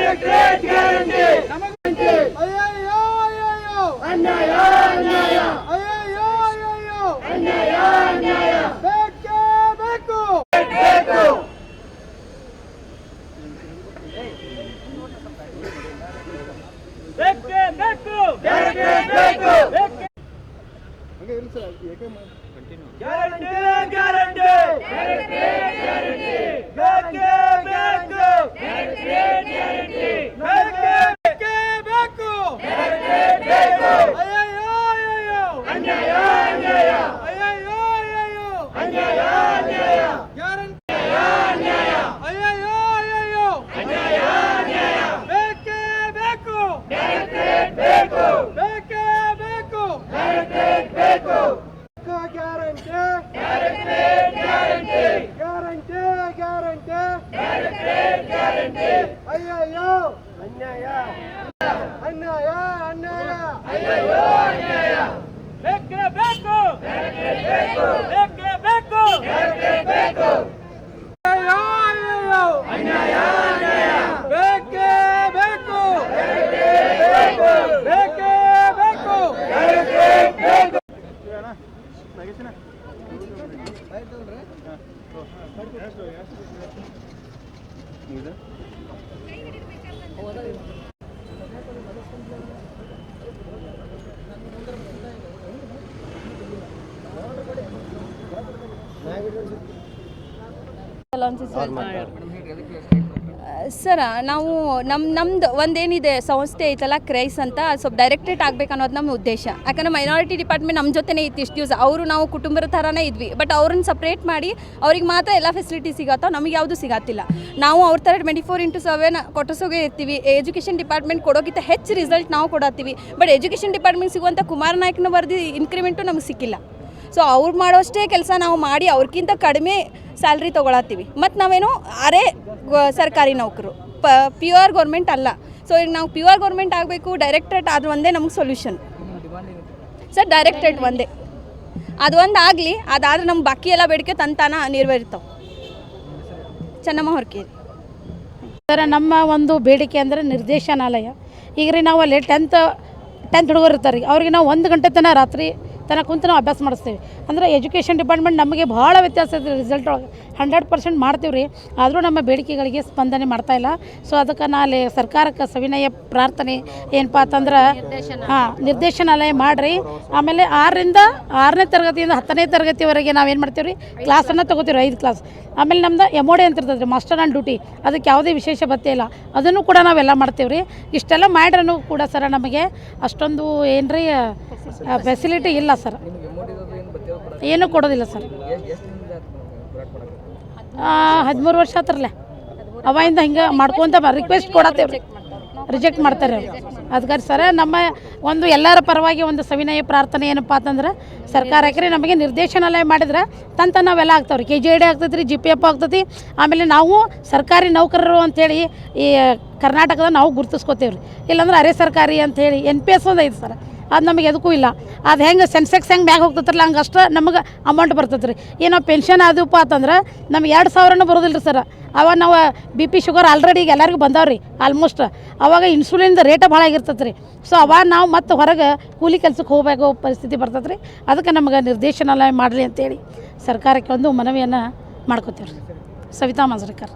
ಕಲೆಕ್ಟ್ರೇಟ್ guarantee. ಅಯ್ಯಯ್ಯೋ ಅಯ್ಯಯ್ಯೋ. ಅನ್ಯಾಯ ಅಯ್ಯಯ್ಯೋ ಬೇಕೇ ಬೇಕು. ಬೇಕೇ. ಬೇಕು ಬೇಕೇ. ಬೇಕು ಬೇಕೇ. ಹಂಗೆ ಇರ್ಲಿ ಸರ್ ಮಾಡಿ ಅಯ್ಯಯ್ಯೋ ಅನ್ಯಾಯ ಅನ್ಯಾಯ ಅನ್ಯಾಯ ಬೇಕೇ ಬೇಕು ಬೇಕೇ ಬೇಕು లాంచెస్ ಸರ್, ನಾವು ನಮ್ಮ ನಮ್ದು ಒಂದೇನಿದೆ ಸಂಸ್ಥೆ ಐತಲ್ಲ ಕ್ರೈಸ್ ಅಂತ, ಸ್ವಲ್ಪ ಡೈರೆಕ್ಟೇಟ್ ಆಗ್ಬೇಕು ಅನ್ನೋದು ನಮ್ಮ ಉದ್ದೇಶ. ಯಾಕಂದ್ರೆ ಮೈನಾರಿಟಿ ಡಿಪಾರ್ಟ್ಮೆಂಟ್ ನಮ್ಮ ಜೊತೆನೇ ಇತ್ತು ಇಷ್ಟು ದಿವಸ. ಅವರು ನಾವು ಕುಟುಂಬದ ಥರನೇ ಇದ್ವಿ. ಬಟ್ ಅವ್ರನ್ನ ಸಪ್ರೇಟ್ ಮಾಡಿ ಅವ್ರಿಗೆ ಮಾತ್ರ ಎಲ್ಲ ಫೆಸಿಲಿಟಿ ಸಿಗತ್ತೋ, ನಮಗೆ ಯಾವುದು ಸಿಗತ್ತಿಲ್ಲ. ನಾವು ಅವ್ರ ಥರ ಟ್ವೆಂಟಿ ಫೋರ್ ಇಂಟು ಸೆವೆನ್ ಕೊಟ್ಟಸೋಗೆ ಇರ್ತೀವಿ. ಎಜುಕೇಷನ್ ಡಿಪಾರ್ಟ್ಮೆಂಟ್ ಕೊಡೋಕ್ಕಿಂತ ಹೆಚ್ಚು ರಿಸಲ್ಟ್ ನಾವು ಕೊಡತ್ತೀವಿ. ಬಟ್ ಎಜುಕೇಷನ್ ಡಿಪಾರ್ಟ್ಮೆಂಟ್ ಸಿಗುವಂಥ ಕುಮಾರ ನಾಯ್ಕನ ವರದಿ ಇನ್ಕ್ರಿಮೆಂಟು ನಮಗೆ ಸಿಕ್ಕಿಲ್ಲ. ಸೊ ಅವ್ರು ಮಾಡೋಷ್ಟೇ ಕೆಲಸ ನಾವು ಮಾಡಿ ಅವ್ರಿಗಿಂತ ಕಡಿಮೆ ಸ್ಯಾಲ್ರಿ ತೊಗೊಳತ್ತೀವಿ. ಮತ್ತು ನಾವೇನು ಅರೆ ಸರ್ಕಾರಿ ನೌಕರು. ಪ ಪ್ಯೂರ್ ಗೌರ್ಮೆಂಟ್ ಅಲ್ಲ. ಸೊ ಈಗ ನಾವು ಪ್ಯೂರ್ ಗೌರ್ಮೆಂಟ್ ಆಗಬೇಕು ಡೈರೆಕ್ಟ್ರೇಟ್ ಅದು ಒಂದೇ ನಮ್ಗೆ ಸೊಲ್ಯೂಷನ್ ಸರ್ ಡೈರೆಕ್ಟ್ರೇಟ್ ಒಂದೇ. ಅದು ಒಂದು ಆಗಲಿ, ಅದಾದ್ರೆ ನಮ್ಮ ಬಾಕಿ ಎಲ್ಲ ಬೇಡಿಕೆ ತಂತಾನ ನೆರವೇರ್ತಾವೆ ಚೆನ್ನಮ್ಮ ಹೊರಕೇರಿ ಸರ, ನಮ್ಮ ಒಂದು ಬೇಡಿಕೆ ಅಂದರೆ ನಿರ್ದೇಶನಾಲಯ. ಈಗ ರೀ ನಾವು ಅಲ್ಲಿ ಟೆಂತ್ ಟೆಂತ್ ಹುಡುಗರು ಇರ್ತಾರೆ ಅವ್ರಿಗೆ ನಾವು ಒಂದು ಗಂಟೆ ತನಕ ರಾತ್ರಿ ತನಕ ಕುಂತು ನಾವು ಅಭ್ಯಾಸ ಮಾಡಿಸ್ತೀವಿ. ಅಂದರೆ ಎಜುಕೇಷನ್ ಡಿಪಾರ್ಟ್ಮೆಂಟ್ ನಮಗೆ ಭಾಳ ವ್ಯತ್ಯಾಸ ಇದೆ ರಿಸಲ್ಟ್ ಒಳಗೆ. ಹಂಡ್ರೆಡ್ ಪರ್ಸೆಂಟ್ ಮಾಡ್ತೀವಿ ರೀ. ಆದರೂ ನಮ್ಮ ಬೇಡಿಕೆಗಳಿಗೆ ಸ್ಪಂದನೆ ಮಾಡ್ತಾ ಇಲ್ಲ. ಸೊ ಅದಕ್ಕೆ ನಾ ಅಲ್ಲಿ ಸರ್ಕಾರಕ್ಕೆ ಸವಿನಯ ಪ್ರಾರ್ಥನೆ ಏನಪ್ಪ ಅಂತಂದ್ರೆ, ಹಾಂ, ನಿರ್ದೇಶನಾಲಯ ಮಾಡಿರಿ. ಆಮೇಲೆ ಆರರಿಂದ ಆರನೇ ತರಗತಿಯಿಂದ ಹತ್ತನೇ ತರಗತಿವರೆಗೆ ನಾವೇನು ಮಾಡ್ತೀವಿ ರೀ ಕ್ಲಾಸನ್ನು ತೊಗೋತೀವಿ ಐದು ಕ್ಲಾಸ್ ಆಮೇಲೆ ನಮ್ದು ಎಮೋಡೆ ಅಂತ ಇರ್ತದೆ ರೀ ಮಾಸ್ಟರ್ ಆನ್ ಡ್ಯೂಟಿ ಅದಕ್ಕೆ ಯಾವುದೇ ವಿಶೇಷ ಭತ್ತೆ ಇಲ್ಲ. ಅದನ್ನು ಕೂಡ ನಾವೆಲ್ಲ ಮಾಡ್ತೀವಿ ರೀ ಇಷ್ಟೆಲ್ಲ ಮಾಡ್ರೂ ಕೂಡ ಸರ ನಮಗೆ. ಅಷ್ಟೊಂದು ಏನು ರೀ ಫೆಸಿಲಿಟಿ ಇಲ್ಲ ಸರ್. ಏನೂ ಕೊಡೋದಿಲ್ಲ ಸರ್. ಹದಿಮೂರು ವರ್ಷ ಆತ್ರಲ್ಲೇ. ಅವಾಯಿಂದ ಹಿಂಗೆ ಮಾಡ್ಕೊಂತ ರಿಕ್ವೆಸ್ಟ್ ಕೊಡತ್ತೆ ರಿಜೆಕ್ಟ್ ಮಾಡ್ತಾರೆ ಅದಕ್ಕೆ ಸರ, ನಮ್ಮ ಒಂದು ಎಲ್ಲರ ಪರವಾಗಿ ಒಂದು ಸವಿನಯ ಪ್ರಾರ್ಥನೆ ಏನಪ್ಪ ಅಂತಂದ್ರೆ, ಸರ್ಕಾರ ಸರ್ಕಾರಕ್ಕೆ ನಮಗೆ ನಿರ್ದೇಶನಾಲಯ ಮಾಡಿದ್ರೆ, ತಂತ ನಾವೆಲ್ಲ ಆಗ್ತಾವ್ರಿ. ಕೆ ಜಿ ಐ ಡಿ ಆಗ್ತೈತೆ ರೀ ಜಿ ಪಿ ಎಫ್ ಆಗ್ತೈತಿ. ಆಮೇಲೆ ನಾವು ಸರ್ಕಾರಿ ನೌಕರರು ಅಂಥೇಳಿ ಈ ಕರ್ನಾಟಕದ ನಾವು ಗುರುತಿಸ್ಕೋತೇವ್ರಿ. ಇಲ್ಲಾಂದ್ರೆ ಅರೆ ಸರ್ಕಾರಿ ಅಂಥೇಳಿ ಎನ್ ಪಿ ಎಸ್ ಒಂದು ಐತೆ ಸರ್. ಅದು ನಮಗೆ ಎದಕ್ಕೂ ಇಲ್ಲ. ಅದು ಹೆಂಗೆ ಸೆನ್ಸೆಕ್ಸ್ ಹೆಂಗೆ ಮ್ಯಾಗ ಹೋಗ್ತತ್ರಲ್ಲ ಹಂಗೆ ಅಷ್ಟು ನಮಗೆ ಅಮೌಂಟ್ ಬರ್ತೈತೆ ರೀ ಏನೋ ಪೆನ್ಷನ್ ಆದಪ್ಪ ಅಂತಂದ್ರೆ ನಮ್ಗೆ ಎರಡು ಸಾವಿರನೂ ಬರೋದಿಲ್ಲ ರೀ ಸರ್. ಅವಾಗ ನಾವು ಬಿ ಪಿ ಶುಗರ್ ಆಲ್ರೆಡಿ ಈಗ ಎಲ್ಲರಿಗೂ ಬಂದಾವ್ರಿ ಆಲ್ಮೋಸ್ಟ್ ಅವಾಗ ಇನ್ಸುಲಿನ್ದ ರೇಟ ಭಾಳ ಆಗಿರ್ತೈತೆ ರೀ ಸೊ ಅವಾಗ ನಾವು ಮತ್ತೆ ಹೊರಗೆ ಕೂಲಿ ಕೆಲ್ಸಕ್ಕೆ ಹೋಗಬೇಕು ಪರಿಸ್ಥಿತಿ ಬರ್ತೈತೆ ರೀ ಅದಕ್ಕೆ ನಮಗೆ ನಿರ್ದೇಶನ ಮಾಡಲಿ ಅಂತೇಳಿ ಸರ್ಕಾರಕ್ಕೆ ಒಂದು ಮನವಿಯನ್ನು ಮಾಡ್ಕೋತೀವಿ ರೀ ಸವಿತಾ ಮಾಂಜ್ರೇಕರ್.